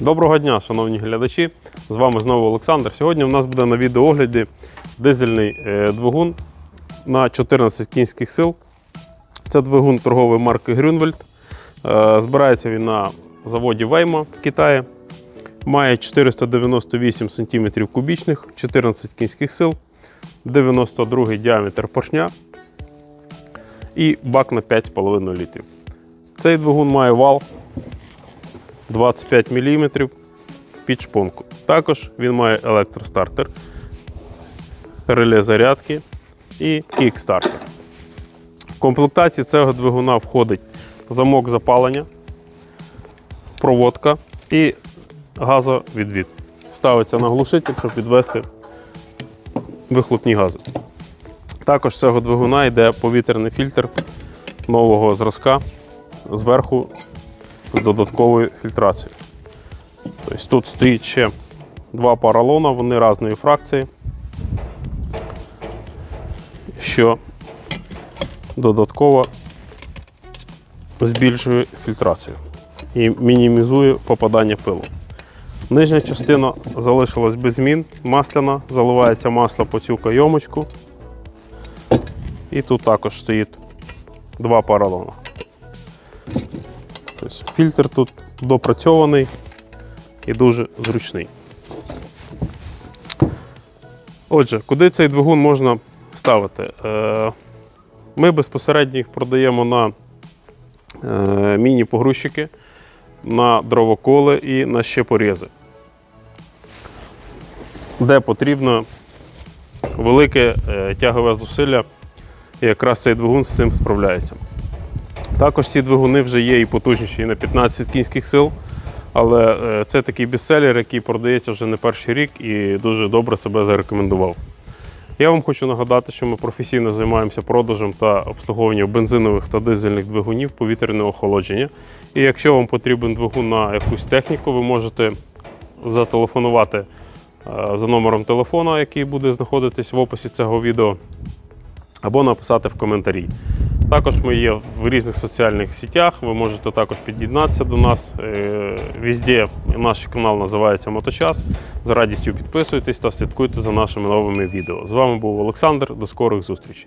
Доброго дня, шановні глядачі! З вами знову Олександр. Сьогодні у нас буде на відеоогляді дизельний е, двигун на 14 кінських сил. Це двигун торгової марки Grünwald. Е, Збирається він на заводі Вейма в Китаї. Має 498 см кубічних, 14 кінських сил, 92 діаметр поршня і бак на 5,5 літрів. Цей двигун має вал 25 мм під шпонку. Також він має електростартер, реле зарядки і кікстартер. В комплектації цього двигуна входить замок запалення, проводка і газовідвід. Ставиться на глушитель, щоб відвести вихлопні гази. Також цього двигуна йде повітряний фільтр нового зразка зверху з додатковою фільтрацією. Тобто тут стоїть ще два поролона, вони різної фракції, що додатково збільшує фільтрацію і мінімізує попадання пилу. Нижня частина залишилась без змін, масляна, заливається масло по цю кайомочку. І тут також стоїть два поролона. Тобто фільтр тут допрацьований і дуже зручний. Отже, куди цей двигун можна ставити? Е, Ми безпосередньо їх продаємо на е, міні-погрузчики, на дровоколи і на щепорези. Де потрібно велике е, тягове зусилля, і якраз цей двигун з цим справляється. Також ці двигуни вже є і потужніші і на 15 кінських сил, але е, це такий бестселер, який продається вже не перший рік і дуже добре себе зарекомендував. Я вам хочу нагадати, що ми професійно займаємося продажем та обслуговуванням бензинових та дизельних двигунів повітряного охолодження. І якщо вам потрібен двигун на якусь техніку, ви можете зателефонувати е, за номером телефона, який буде знаходитись в описі цього відео, або написати в коментарі. Також ми є в різних соціальних сетях. Ви можете також під'єднатися до нас. Візде наш канал називається Моточас. З радістю підписуйтесь та слідкуйте за нашими новими відео. З вами був Олександр. До скорих зустрічей.